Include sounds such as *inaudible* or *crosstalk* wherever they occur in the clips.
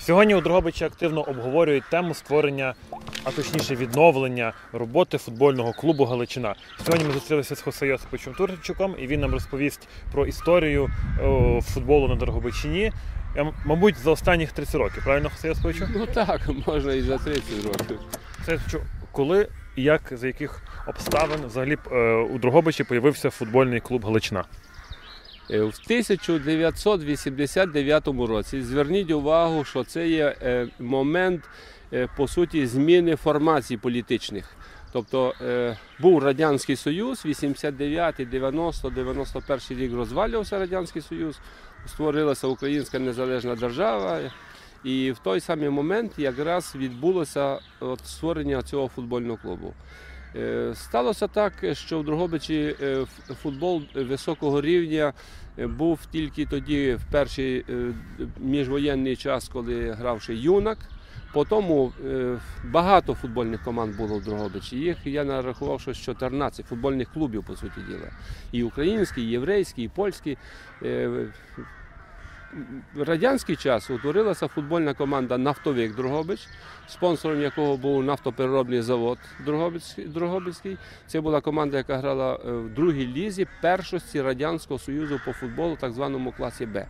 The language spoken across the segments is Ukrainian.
Сьогодні у Дрогобичі активно обговорюють тему створення, а точніше відновлення роботи футбольного клубу Галичина. Сьогодні ми зустрілися з Хосе Йосиповичем Турчуком, і він нам розповість про історію о, футболу на Дрогобичині. Я, Мабуть, за останніх 30 років, правильно, Хосе Йосиповичу? Ну так, можна і за 30 років. Це коли і як, за яких обставин взагалі е, у Дрогобичі появився футбольний клуб Галичина? Е, В 1989 році зверніть увагу, що це є е, момент е, по суті зміни формацій політичних. Тобто був Радянський Союз, 89, 90, 91 рік розвалювався Радянський Союз, створилася Українська незалежна держава. І в той самий момент якраз відбулося от, створення цього футбольного клубу. Е, Сталося так, що в Дрогобичі е, футбол високого рівня е, був тільки тоді, в перший міжвоєнний час, коли грав ще юнак. По тому е, багато футбольних команд було в Дрогобичі. Їх я нарахував, що 14 футбольних клубів, по суті діла. І український, і єврейський, і польський. В радянський час утворилася футбольна команда Нафтовик Дрогобич, спонсором якого був нафтопереробний завод. Дрогобицький. Це була команда, яка грала е, в другій лізі першості Радянського Союзу по футболу, так званому класі Б.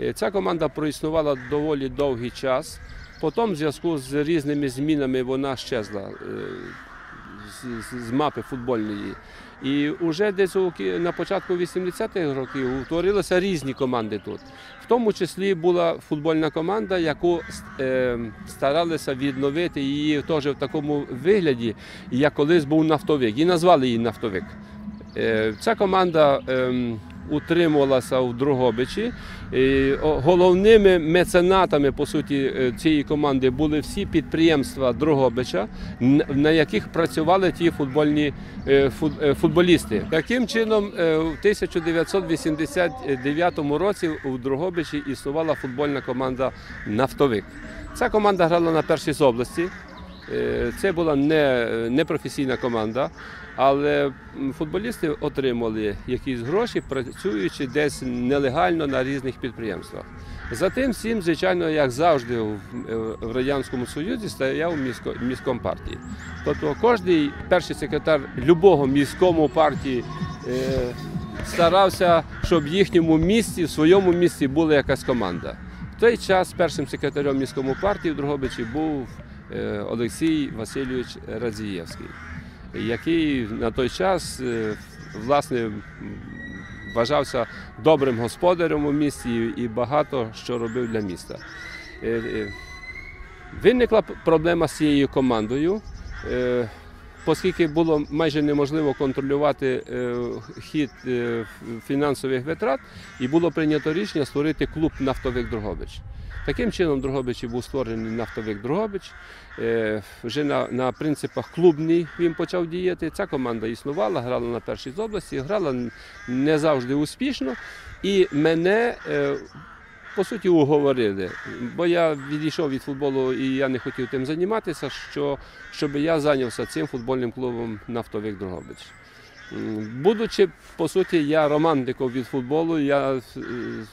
Е, Ця команда проіснувала доволі довгий час. Потім, в зв'язку з різними змінами, вона щезла е, з мапи футбольної. І вже десь на початку 80-х років утворилися різні команди тут. В тому числі була футбольна команда, яку е, старалися відновити її теж в такому вигляді, як колись був нафтовик. І назвали її нафтовик. Е, Ця команда ем, утримувалася в Дрогобичі. І, Головними меценатами по суті е, цієї команди були всі підприємства Дрогобича, на яких працювали ті футбольні е, е, футболісти. Таким чином, в 1989 році у Дрогобичі існувала футбольна команда Нафтовик. Ця команда грала на першій з області. Е, Це була не, не професійна команда, але футболісти отримали якісь гроші, працюючи десь нелегально на різних підприємствах. Затим всім, звичайно, як завжди в, е, Радянському Союзі стояв місько, міськом партії. Тобто кожен перший секретар любого міському партії е, старався, щоб в їхньому місті, в своєму місті була якась команда. В той час першим секретарем міському партії в Дрогобичі був Олексій Васильович Радзієвський, який на той час е, власне вважався добрим господарем у місті і багато що робив для міста. Е, е, Виникла проблема з цією командою. Оскільки було майже неможливо контролювати е, хід е, фінансових витрат, і було прийнято рішення створити клуб Нафтовик Дрогобич. Таким чином, Дрогобичі був створений нафтовик Дрогобич. Е, Вже на, на принципах клубний він почав діяти. Ця команда існувала, грала на першій з області, грала не завжди успішно. І мене по суті уговорили, бо я відійшов від футболу і я не хотів тим займатися, що, щоб я зайнявся цим футбольним клубом Нафтовик Дрогобич. Будучи, по суті, я романтиком від футболу, я е,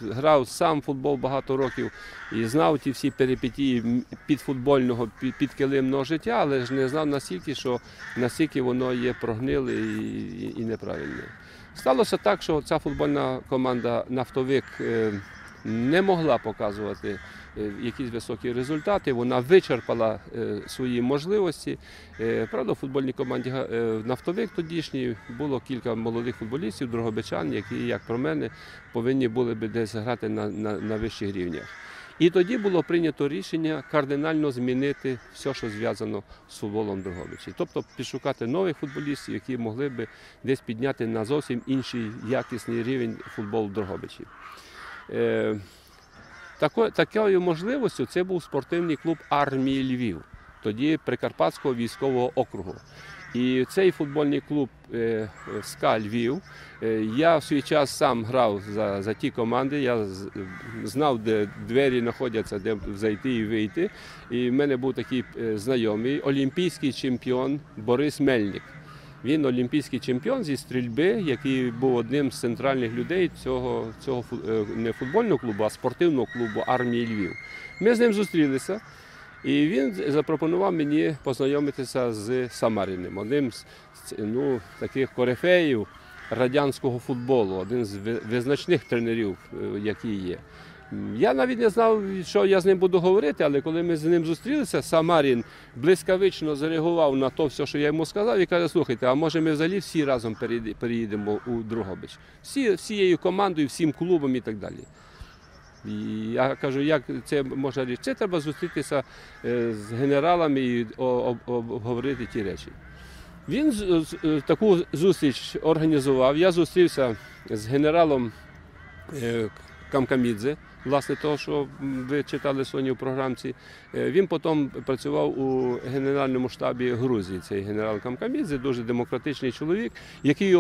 грав сам футбол багато років і знав ті всі перипетії підфутбольного, під- підкилимного життя, але ж не знав настільки, що настільки воно є прогниле і, і, і неправильне. Сталося так, що ця футбольна команда Нафтовик е, не могла показувати е, якісь високі результати. Вона вичерпала е, свої можливості. Е, Правда, в футбольній команді Нафтовик тодішній було кілька молодих футболістів, другобичан, які, як про мене, повинні були би десь грати на, на, на вищих рівнях. І тоді було прийнято рішення кардинально змінити все, що зв'язано з футболом Дрогобичі. Тобто підшукати нових футболістів, які могли би десь підняти на зовсім інший якісний рівень футболу Дрогобичі. Е, тако- такою можливістю це був спортивний клуб армії Львів, тоді Прикарпатського військового округу. І цей футбольний клуб е, СКА Львів. е, Я в свій час сам грав за, за ті команди. Я знав, де двері знаходяться, де зайти і вийти. І в мене був такий знайомий олімпійський чемпіон Борис Мельник. Він олімпійський чемпіон зі стрільби, який був одним з центральних людей цього, цього е, не футбольного клубу, а спортивного клубу армії Львів. Ми з ним зустрілися, і він запропонував мені познайомитися з Самаріним, одним з ну, таких корифеїв радянського футболу, один з визначних тренерів, е, які є. Я навіть не знав, що я з ним буду говорити, але коли ми з ним зустрілися, Самарін блискавично зареагував на те, все, що я йому сказав, і каже: слухайте, а може ми взагалі всі разом переїдемо у Дрогобич? Всі, всією командою, всім клубом і так далі. І я кажу, як це можна річ? Це треба зустрітися е, з генералами і обговорити ті речі. Він е, таку зустріч організував. Я зустрівся з генералом е, Камкамідзе, власне, того, що ви читали сьогодні в програмці. Е, Він потім працював у Генеральному штабі Грузії. Цей генерал Камкамідзе, дуже демократичний чоловік, який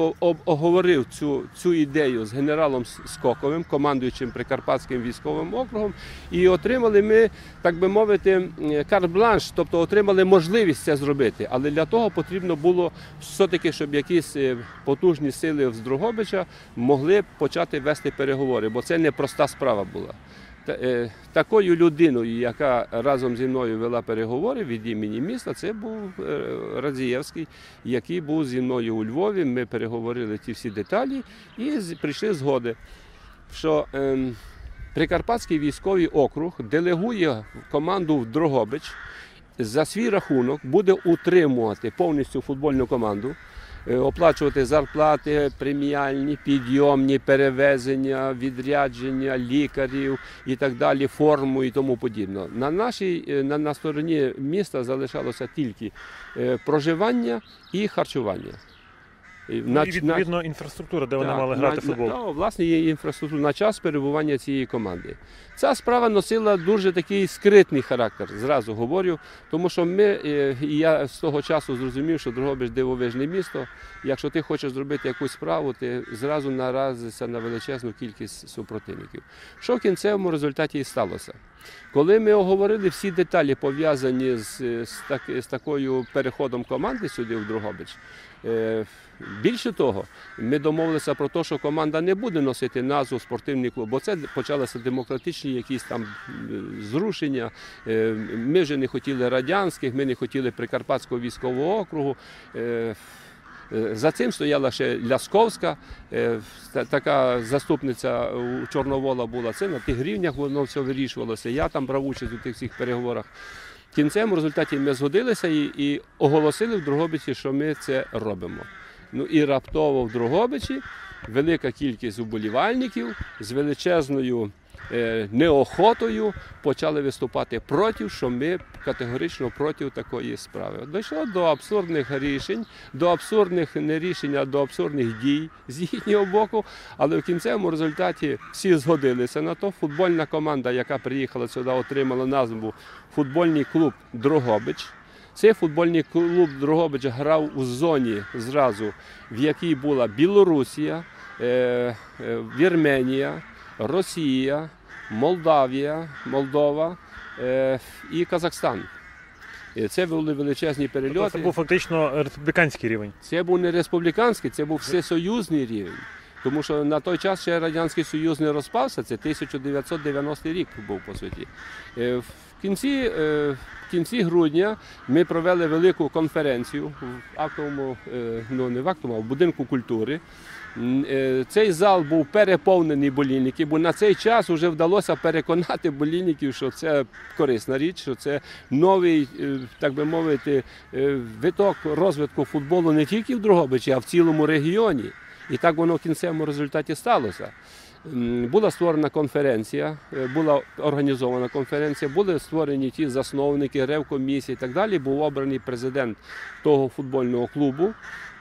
оговорив цю, цю ідею з генералом Скоковим, командуючим Прикарпатським військовим округом. І отримали ми, так би мовити, карт-бланш, тобто отримали можливість це зробити. Але для того потрібно було все-таки, щоб якісь е, потужні сили з Дрогобича могли почати вести переговори, бо це не проста справа була. Е, Такою людиною, яка разом зі мною вела переговори від імені міста, це був е, Радзієвський, який був зі мною у Львові. Ми переговорили ті всі деталі і прийшли згоди, що ем, Прикарпатський військовий округ делегує команду в Дрогобич за свій рахунок буде утримувати повністю футбольну команду, оплачувати зарплати, преміальні, підйомні, перевезення, відрядження лікарів і так далі, форму і тому подібне. На нашій е, на, на стороні міста залишалося тільки е, проживання і харчування. Ну, на- і відповідно інфраструктура, де вони так, мали грати на- футбол. На, ну, власне, є інфраструктура на час перебування цієї команди. Ця справа носила дуже такий скритний характер, зразу говорю, тому що ми, е, і я з того часу зрозумів, що Дрогобич дивовижне місто. Якщо ти хочеш зробити якусь справу, ти зразу наразишся на величезну кількість супротивників. Що в кінцевому результаті і сталося? Коли ми оговорили всі деталі, пов'язані з, з, так, з такою переходом команди сюди в Дрогобич, е, більше того, ми домовилися про те, що команда не буде носити назву спортивний клуб, бо це почалися демократичні якісь там е, зрушення. Е, Ми вже не хотіли радянських, ми не хотіли Прикарпатського військового округу. Е, е, За цим стояла ще Лясковська, е, така заступниця у Чорновола була. Це на тих рівнях воно все вирішувалося. Я там брав участь у тих всіх переговорах. В кінцевому результаті ми згодилися і, і оголосили в Дрогобичі, що ми це робимо. Ну і раптово в Дрогобичі велика кількість уболівальників з величезною неохотою почали виступати проти, що ми категорично проти такої справи. Дійшло до абсурдних рішень, до абсурдних не рішень, а до абсурдних дій з їхнього боку. Але в кінцевому результаті всі згодилися на то. Футбольна команда, яка приїхала сюди, отримала назву футбольний клуб Дрогобич. Цей футбольний клуб Дрогобич грав у зоні зразу, в якій була Білорусія, е, е, Вірменія, Росія, Молдавія, Молдова е, і Казахстан. І Це були величезні Тобто перельоти. Це був фактично республіканський рівень. Це був не республіканський, це був всесоюзний рівень. Тому що на той час ще Радянський Союз не розпався, це 1990 рік був по суті. Е, В кінці, е, в кінці грудня ми провели велику конференцію в актовому, е, ну не в актовому, а в будинку культури. Е, Цей зал був переповнений болільників, бо на цей час вже вдалося переконати болільників, що це корисна річ, що це новий, е, так би мовити, е, виток розвитку футболу не тільки в Дрогобичі, а в цілому регіоні. І так воно в кінцевому результаті сталося. Була створена конференція, була організована конференція, були створені ті засновники, ревкомісії і так далі. Був обраний президент того футбольного клубу.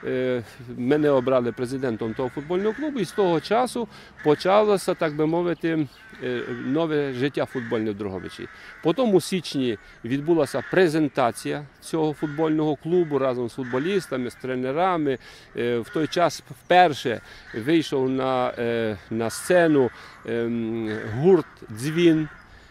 Е, Мене обрали президентом того футбольного клубу, і з того часу почалося, так би мовити, е, нове життя футбольне в Дрогобичі. Потім у січні відбулася презентація цього футбольного клубу разом з футболістами, з тренерами. Е, В той час вперше вийшов на, на сцену ем, гурт Дзвін,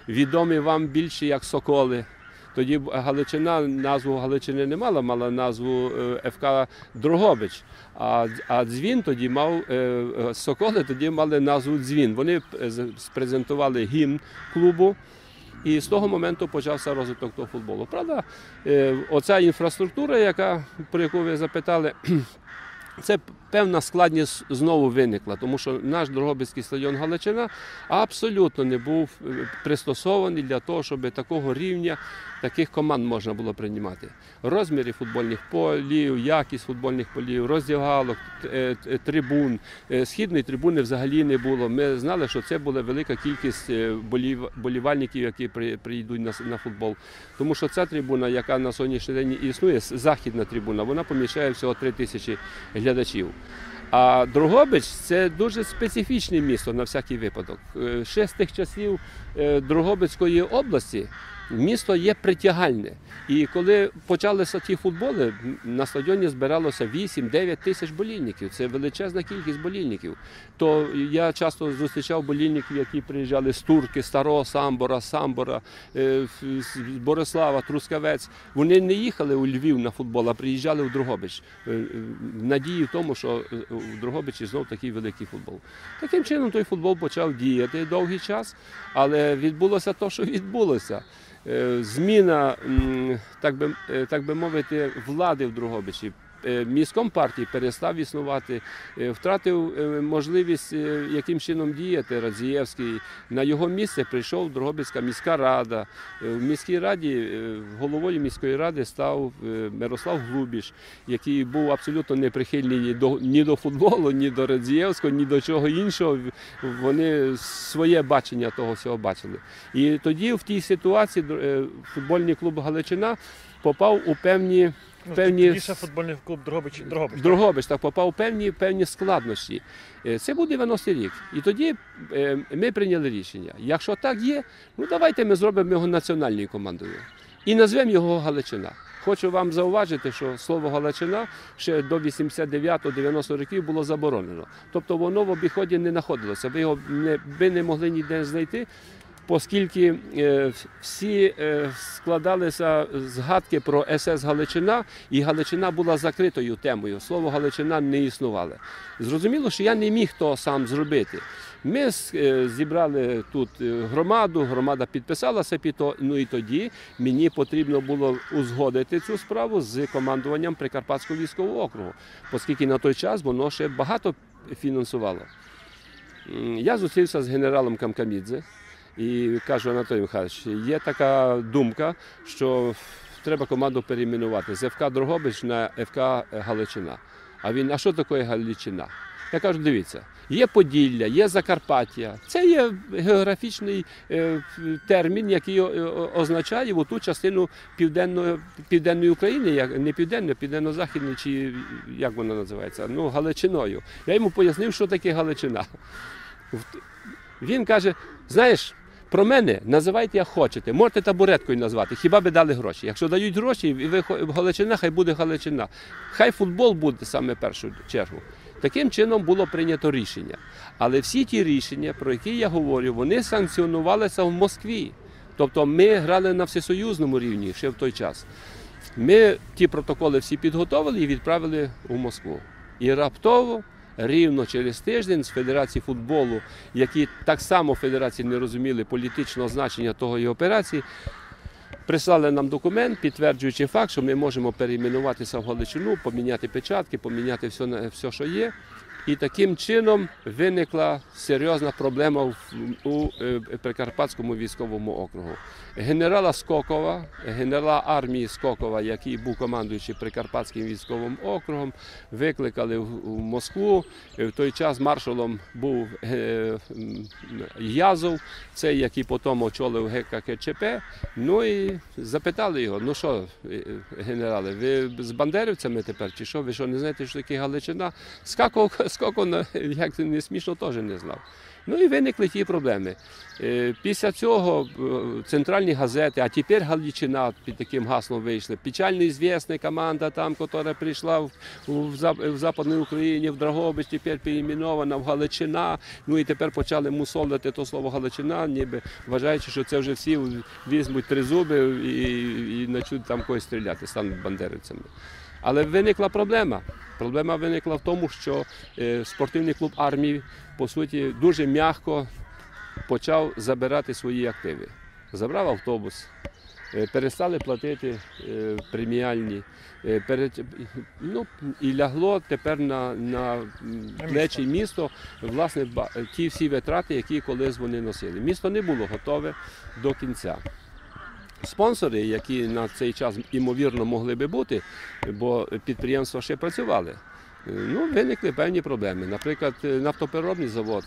відомий вам більше як Соколи. Тоді Галичина назву Галичини не мала, мала назву е, ФК Дрогобич. А, а дзвін тоді мав е, е, Соколи тоді мали назву Дзвін. Вони презентували гімн клубу. І з того моменту почався розвиток того футболу. Правда, оця інфраструктура, яка, про яку ви запитали, це певна складність знову виникла, тому що наш Дрогобицький стадіон Галичина абсолютно не був е, пристосований для того, щоб такого рівня таких команд можна було приймати. Розміри футбольних полів, якість футбольних полів, роздягалок, е, трибун. Е, Східної трибуни взагалі не було. Ми знали, що це була велика кількість болівальників, які прийдуть на, футбол. Тому що ця трибуна, яка на сьогоднішній день існує, західна трибуна, вона поміщає всього 3 тисячі глядачів. А Дрогобич це дуже специфічне місто на всякий випадок. Е, Ще з тих часів Другобицької Дрогобицької області місто є притягальне. І коли почалися ті футболи, на стадіоні збиралося 8-9 тисяч болільників. Це величезна кількість болільників. То я часто зустрічав болільників, які приїжджали з Турки, Старого Самбора, Самбора, е, з Борислава, Трускавець. Вони не їхали у Львів на футбол, а приїжджали в Дрогобич. е, е, надії в тому, що в Дрогобичі знов такий великий футбол. Таким чином той футбол почав діяти довгий час, але відбулося те, що відбулося. Е, Зміна, так би, е, так би мовити, влади в Дрогобичі. Е, Міськом партії перестав існувати, е, втратив е, можливість яким чином діяти Радзієвський. На його місце прийшов Дрогобицька міська рада. В міській раді головою міської ради став Мирослав Глубіш, який був абсолютно неприхильний ні до, ні до футболу, ні до Радзієвського, ні до чого іншого. Вони своє бачення того всього бачили. І тоді в тій ситуації футбольний клуб Галичина попав у певні Ну, Певні Тоді футбольний клуб Дрогобич. Дрогобич. так? Дрогобич так попав у певні, певні складнощі. Е, Це був 90-й рік. І тоді е, ми прийняли рішення. Якщо так є, ну давайте ми зробимо його національною командою і назвемо його Галичина. Хочу вам зауважити, що слово Галичина ще до 89-90 років було заборонено. Тобто воно в обіході не знаходилося. Ви його не, ви не могли ніде знайти. Оскільки е, всі е, складалися згадки про СС Галичина, і Галичина була закритою темою. Слово Галичина не існувало. Зрозуміло, що я не міг того сам зробити. Ми е, зібрали тут громаду, громада підписалася під то, ну і тоді мені потрібно було узгодити цю справу з командуванням Прикарпатського військового округу, оскільки на той час воно ще багато фінансувало. Я зустрівся з генералом Камкамідзе і кажу, Анатолій Михайлович, є така думка, що треба команду перейменувати з ФК Дрогобич на ФК Галичина. А він, а що таке Галичина? Я кажу, дивіться, є Поділля, є Закарпаття. Це є географічний е, термін, який о- означає ту частину південної, південної України, не південної, південно-західної, чи як вона називається, ну Галичиною. Я йому пояснив, що таке Галичина. Він каже: знаєш, про мене називайте як хочете, можете табуреткою назвати, хіба би дали гроші. Якщо дають гроші, і ви Галичина, хай буде Галичина. Хай футбол буде саме в першу чергу. Таким чином було прийнято рішення. Але всі ті рішення, про які я говорю, вони санкціонувалися в Москві. Тобто ми грали на всесоюзному рівні ще в той час. Ми ті протоколи всі підготовили і відправили у Москву. І раптово, рівно через тиждень з Федерації футболу, які так само Федерації не розуміли політичного значення того і операції, прислали нам документ, підтверджуючи факт, що ми можемо перейменуватися в Галичину, поміняти печатки, поміняти все, все що є. І таким чином виникла серйозна проблема у е, Прикарпатському військовому округу. Генерала Скокова, генерала армії Скокова, який був командуючий Прикарпатським військовим округом, викликали в Москву. Е, В той час маршалом був е, Язов, цей, який потім очолив ГККЧП. Ну і запитали його: ну що, генерали, ви з бандерівцями тепер чи що? Ви що не знаєте, що таке Галичина? Скаков, на- *laughs* як не смішно, теж не знав. Ну і виникли ті проблеми. Е, Після цього е, центральні газети, а тепер Галичина під таким гаслом вийшли. Печально известна команда там, яка прийшла в, в, Зап- в Западній Україні, в Драгобич, тепер переіменована в Галичина. Ну і тепер почали мусолити то слово Галичина, ніби вважаючи, що це вже всі візьмуть три зуби і, і почнуть там когось стріляти, стануть бандерівцями. Але виникла проблема. Проблема виникла в тому, що е, спортивний клуб армії, по суті, дуже м'яко почав забирати свої активи. Забрав автобус, е, перестали платити е, преміальні. ну, і лягло тепер на, на плечі місто власне, ті всі витрати, які колись вони носили. Місто не було готове до кінця. Спонсори, які на цей час імовірно могли би бути, бо підприємства ще працювали. Ну, виникли певні проблеми. Наприклад, нафтопереробний завод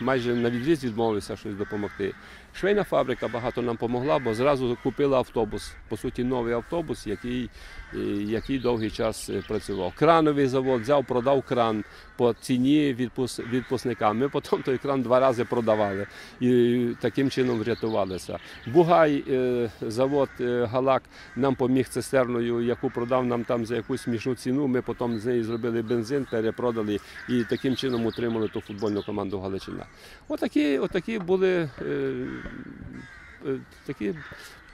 майже на відріз відмовився щось допомогти. Швейна фабрика багато нам допомогла, бо зразу купила автобус, по суті, новий автобус, який, е, який довгий час е, працював. Крановий завод взяв, продав кран по ціні відпус, відпускникам. Ми потім той кран два рази продавали і таким чином врятувалися. Бугай, е, завод Галак нам поміг цистерною, яку продав нам там за якусь смішну ціну. Ми потім з неї зробили бензин, перепродали і таким чином утримали ту футбольну команду Галичина. Отакі, отакі були такі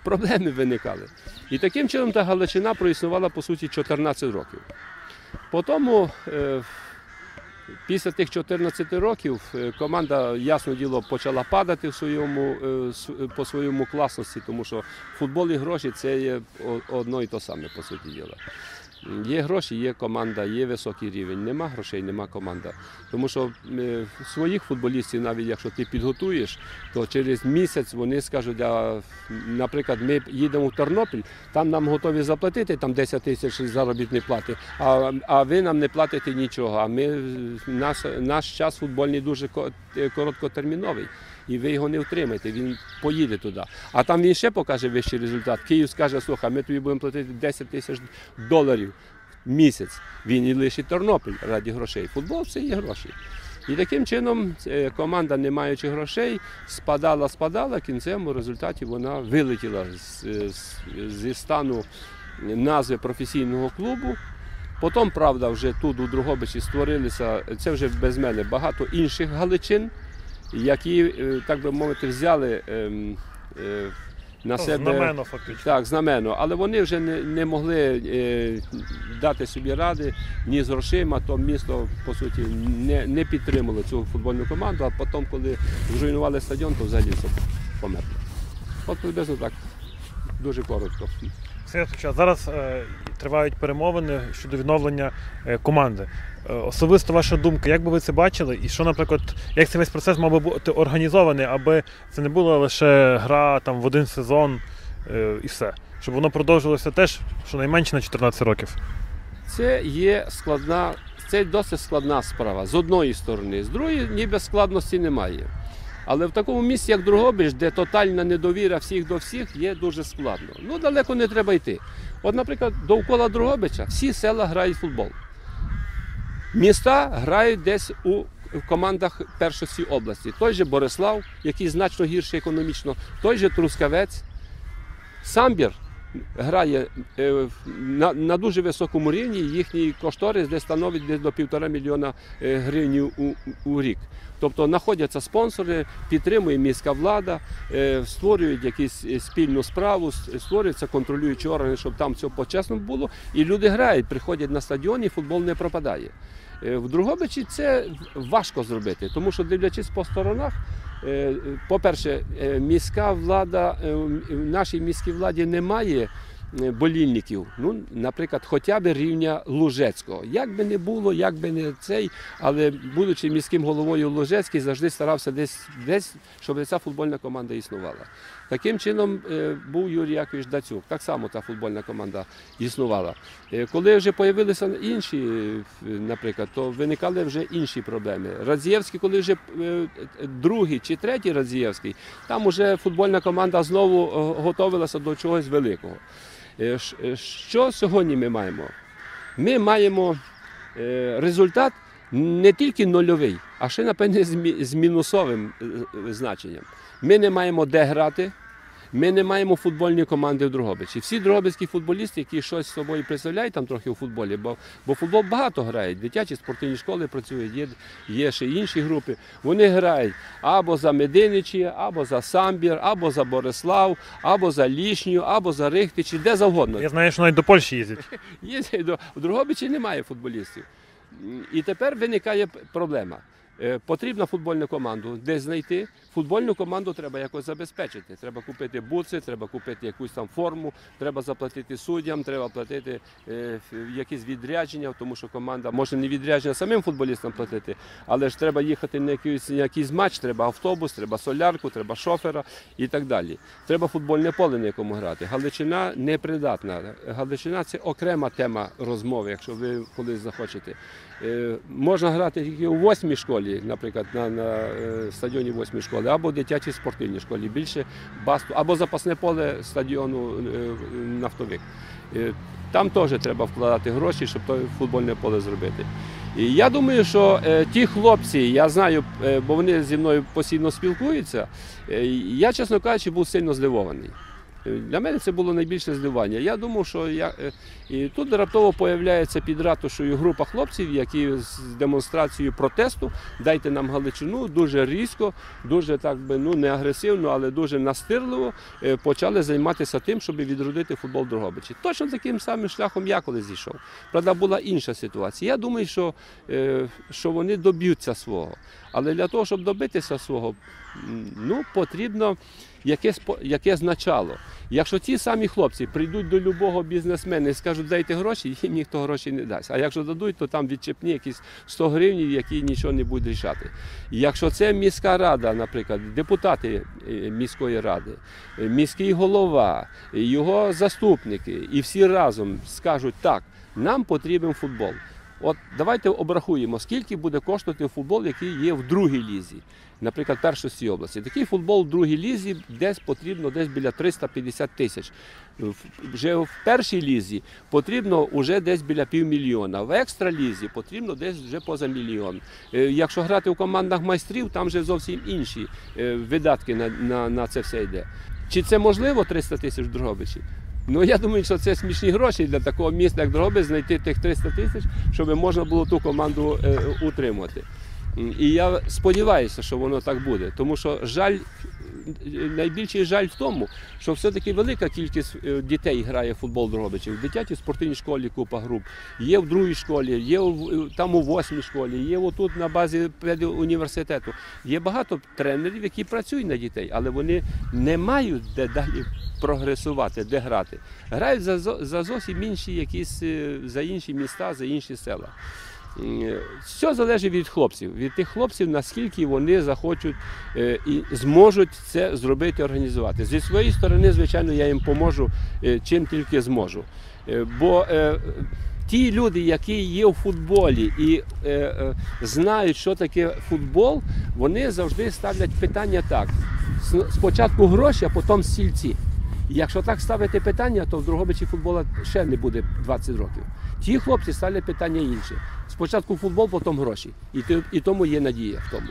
проблеми виникали. І таким чином та Галичина проіснувала по суті 14 років. Потім, е, після тих 14 років, е, команда, ясно діло, почала падати в своєму, е, по своєму класності, тому що футбол і гроші це є одно і то саме, по суті діла. Є гроші, є команда, є високий рівень. Нема грошей, нема команда. Тому що е, своїх футболістів, навіть якщо ти підготуєш, то через місяць вони скажуть, а, наприклад, ми їдемо в Тернопіль, там нам готові заплатити там 10 тисяч заробітної плати, а, а ви нам не платите нічого. А ми, наш, наш час футбольний дуже е, короткотерміновий. І ви його не втримаєте, він поїде туди. А там він ще покаже вищий результат. Київ скаже, слухай, ми тобі будемо платити 10 тисяч доларів місяць. Він і лишить Тернопіль раді грошей. Футбол це є гроші. І таким чином е, команда, не маючи грошей, спадала, спадала, в кінцевому результаті вона вилетіла з, з, зі стану назви професійного клубу. Потім, правда, вже тут у Другобичі створилися, це вже без мене, багато інших галичин, які, е, так би мовити, взяли на Ну, себе. Знамено фактично. Так, знамено, але вони вже не, не могли е, дати собі ради ні з грошима, то місто по суті не, не підтримало цю футбольну команду, а потім, коли зруйнували стадіон, то взагалі все померло. От приблизно так, дуже коротко. Зараз е, тривають перемовини щодо відновлення е, команди. Е, особисто ваша думка, як би ви це бачили, і що, наприклад, як цей весь процес мав би бути організований, аби це не була лише гра там в один сезон і все, щоб воно продовжилося теж щонайменше на 14 років. Це є складна, це досить складна справа з одної сторони, з другої ніби складності немає. Але в такому місці, як Другобич, де тотальна недовіра всіх до всіх, є дуже складно. Ну, далеко не треба йти. От, наприклад, довкола Другобича всі села грають в футбол. Міста грають десь у в командах першості області. Той же Борислав, який значно гірший економічно, той же Трускавець. Самбір грає е, на, на дуже високому рівні. Їхній кошторис десь становить десь до півтора мільйона е, гривень у, у рік. Тобто знаходяться спонсори, підтримує міська влада, е, створюють якусь спільну справу, створюються контролюючі органи, щоб там все по-чесному було. І люди грають, приходять на стадіон, і футбол не пропадає. В Другобичі це важко зробити, тому що дивлячись по сторонах, по-перше, е, міська влада, е, в нашій міській владі немає е, болільників. Ну, наприклад, хоча б рівня Лужецького. Як би не було, як би не цей, але будучи міським головою Лужецький, завжди старався десь, десь щоб ця футбольна команда існувала. Таким чином е, був Юрій Якович Дацюк. Так само та футбольна команда існувала. Е, Коли вже з'явилися інші, е, наприклад, то виникали вже інші проблеми. Радзієвський, коли вже е, другий чи третій Радзієвський, там вже футбольна команда знову е, готувалася до чогось великого. Е, е, Що сьогодні ми маємо? Ми маємо е, результат не тільки нульовий, а ще, напевне, з мінусовим значенням. Ми не маємо де грати. Ми не маємо футбольної команди в Дрогобичі. Всі дрогобицькі футболісти, які щось з собою представляють там трохи у футболі, бо, бо футбол багато грають. Дитячі спортивні школи працюють, є, є ще інші групи. Вони грають або за Мединичі, або за Самбір, або за Борислав, або за Лішню, або за Рихтичі, де завгодно. Я знаю, що навіть до Польщі їздять. *laughs* До- в Дрогобичі немає футболістів. І тепер виникає проблема. Е, Потрібна футбольну команду десь знайти. Футбольну команду треба якось забезпечити. Треба купити буци, треба купити якусь там форму, треба заплатити суддям, треба платити е, якісь відрядження, тому що команда може не відрядження самим футболістам платити, але ж треба їхати на якийсь, на якийсь матч, треба автобус, треба солярку, треба шофера і так далі. Треба футбольне поле, на якому грати. Галичина непридатна. Галичина це окрема тема розмови, якщо ви колись захочете. Е, Можна грати тільки у восьмій школі, наприклад, на, на е, стадіоні восьмій школи, або дитячій спортивній школі. Більше басту, або запасне поле стадіону е, нафтовик. Е, Там теж треба вкладати гроші, щоб то футбольне поле зробити. І я думаю, що е, ті хлопці, я знаю, бо вони зі мною постійно спілкуються. я, чесно кажучи, був сильно здивований. Для мене це було найбільше здивування. Я думав, що я е, і тут раптово появляється під ратушою група хлопців, які з демонстрацією протесту дайте нам Галичину дуже різко, дуже так би ну не агресивно, але дуже настирливо е, почали займатися тим, щоб відродити футбол Дрогобичі. Точно таким самим шляхом я коли зійшов. Правда, була інша ситуація. Я думаю, що, е, що вони доб'ються свого. Але для того, щоб добитися свого, ну потрібно якесь, якесь начало. Якщо ті самі хлопці прийдуть до любого бізнесмена і скажуть, дайте гроші, їм ніхто грошей не дасть. А якщо дадуть, то там відчепні якісь 100 гривень, які нічого не будуть рішати. Якщо це міська рада, наприклад, депутати е, міської ради, е, міський голова, е, його заступники, і всі разом скажуть так, нам потрібен футбол. От давайте обрахуємо, скільки буде коштувати футбол, який є в другій лізі, наприклад, першості області. Такий футбол в другій лізі десь потрібно десь біля 350 тисяч. Вже в першій лізі потрібно вже десь біля півмільйона. В екстра лізі потрібно десь вже поза мільйон. Е, Якщо грати в командах майстрів, там вже зовсім інші е, видатки на, на, на це все йде. Чи це можливо 300 тисяч в Дрогобичі? Ну я думаю, що це смішні гроші для такого міста, як Дрогобич, знайти тих 300 тисяч, щоб можна було ту команду е, утримувати. І я сподіваюся, що воно так буде, тому що жаль, найбільший жаль в тому, що все-таки велика кількість е, дітей грає в футбол в Дрогобичі. В дитячій спортивній школі купа груп, є в другій школі, є у- там у восьмій школі, є отут на базі університету. Є багато тренерів, які працюють на дітей, але вони не мають де далі прогресувати, де грати. Грають за, за зовсім інші якісь е, за інші міста, за інші села. Все залежить від хлопців, від тих хлопців, наскільки вони захочуть е, і зможуть це зробити, організувати. Зі своєї сторони, звичайно, я їм поможу, е, чим тільки зможу. Е, Бо ті люди, які є у футболі і знають, що таке футбол, вони завжди ставлять питання так: спочатку гроші, а потім стільці. Якщо так ставити питання, то в Дрогобичі футбола ще не буде 20 років. Ті хлопці ставлять питання інше. Спочатку футбол, потім гроші. І, і тому є надія в тому.